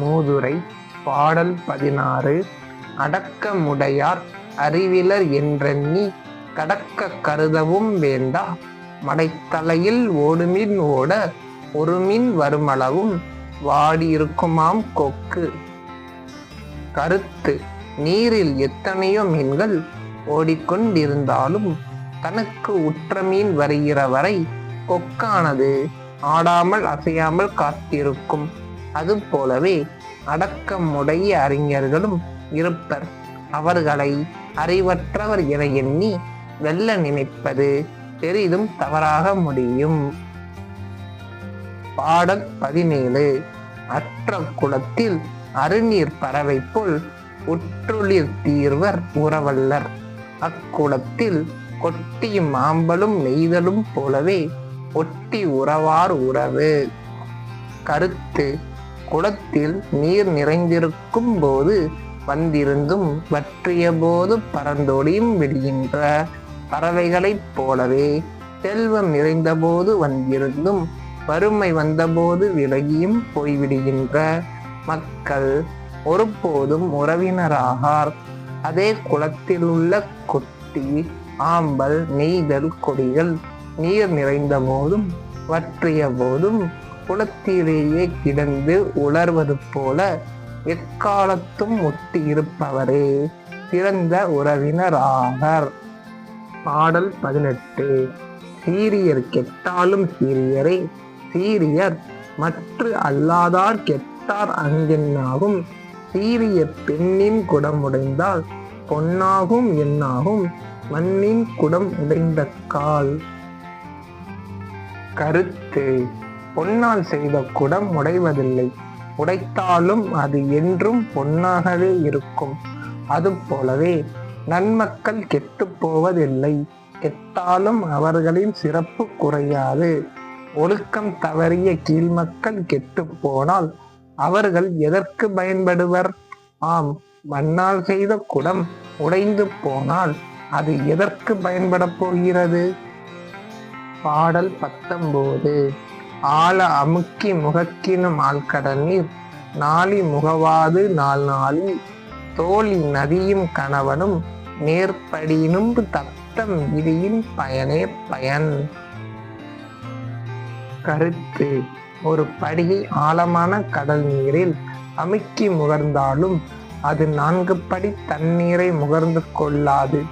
மூதுரை பாடல் பதினாறு அடக்கமுடையார் அறிவிலர் என்றெண்ணி கடக்க கருதவும் வேண்டா. மடைத்தலையில் ஓடுமின் ஓட ஒரு மின் வருமளவும் வாடியிருக்குமாம் கொக்கு. கருத்து நீரில் எத்தனையோ மீன்கள் ஓடிக்கொண்டிருந்தாலும் தனக்கு உற்ற மீன் வருகிற வரை கொக்கானது ஆடாமல் அசையாமல் காத்திருக்கும். அதுபோலவே அடக்கமுடைய அறிஞர்களும் இருப்பர். அவர்களை அறிவற்றவர் என எண்ணி வெல்ல நினைப்பது பெரிதும் தவறாக முடியும். பாடல் பதினேழு. அற்ற குளத்தில் அருநீர் பறவை போல் உற்றுளிர் தீர்வர் உறவல்லர். அக்குளத்தில் கொட்டியும் ஆம்பலும் நெய்தலும் போலவே ஒட்டி உறவார் உறவு. கருத்து குளத்தில் நீர் நிறைந்திருக்கும் போது வந்திருந்தும் வற்றிய போது பறந்தோடியும் விடுகின்ற பறவைகளைப் போலவே செல்வம் நிறைந்தபோது வந்திருந்தும் வறுமை வந்தபோது விலகியும் போய்விடுகின்ற மக்கள் ஒருபோதும் உறவினராகார். அதே குளத்தில் உள்ள கொட்டி ஆம்பல் நெய்தல் கொடிகள் நீர் நிறைந்த போதும் வற்றிய போதும் குளத்திலேயே கிடந்து உலர்வது போல எக்காலத்தும் ஒட்டி இருப்பவரே சிறந்த உறவினராகர் பாடல் பதினெட்டு. சீரியர் கெட்டாலும் சீரியரே சீரியர் மற்ற அல்லாதார் கெட்டார் அங்கென்னாகும். சீரிய பெண்ணின் குடம் உடைந்தால் பொன்னாகும் என்னாகும் மண்ணின் குடம் உடைந்த கால். கருத்து. பொன்னால் செய்த குடம் உடைவதில்லை. உடைத்தாலும் அது என்றும் பொன்னாகவே இருக்கும். அதுபோலவே நன்மக்கள் கெட்டு போவதில்லை. கெட்டாலும் அவர்களின் சிறப்பு குறையாது. ஒழுக்கம் தவறிய கீழ்மக்கள் கெட்டு போனால் அவர்கள் எதற்கு பயன்படுவர்? ஆம் மண்ணால் செய்த குடம் உடைந்து போனால் அது எதற்கு பயன்படப் போகிறது? பாடல் பத்தொன்பது ஆழ அமுக்கி முகக்கினும் ஆழ்கடநீர் நாளி முகவாது நாள் நாளில் தோழி நதியும் கணவனும் நேர்படியினும் தத்தம் விதியின் பயனே பயன். கருத்து ஒரு படியை ஆழமான கடல் நீரில் அமுக்கி முகர்ந்தாலும் அது நான்கு படி தண்ணீரை முகர்ந்து கொள்ளாது.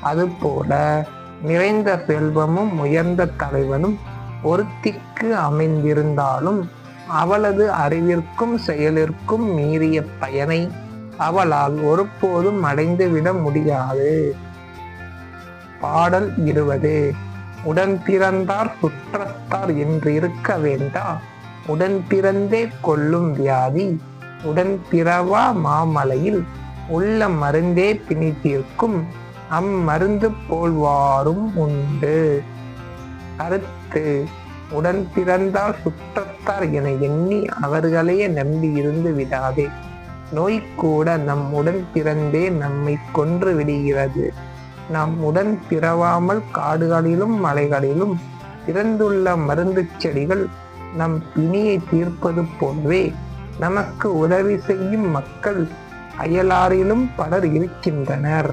அதுபோல நிறைந்த செல்வமும் உயர்ந்த தலைவனும் ஒருத்திக்கு அமைந்திருந்தாலும் அவளது அறிவிற்கும் செயலிற்கும் மீறிய பயனை அவளால் ஒருபோதும் அடைந்துவிட முடியாது. பாடல் இருபது. உடன் பிறந்தார் சுற்றத்தார் என்று இருக்க வேண்டா. உடன் பிறந்தே கொள்ளும் வியாதி. உடன் பிறவா மாமலையில். உள்ள மருந்தே பிணித்திருக்கும் அம்மருந்து போல்வாரும் உண்டு. அடுத்து உடன் பிறந்தால் சுற்றத்தார் என எண்ணி அவர்களையே நம்பி இருந்து விடாதே. நோய் கூட நம் உடன் பிறந்தே நம்மை கொன்று விடுகிறது. நாம் உடன் பிறவாமல் காடுகளிலும் மலைகளிலும் பிறந்துள்ள மருந்து செடிகள் நம் பிணியை தீர்ப்பது போலவே நமக்கு உதவி செய்யும் மக்கள் அயலாரிலும் பலர் இருக்கின்றனர்.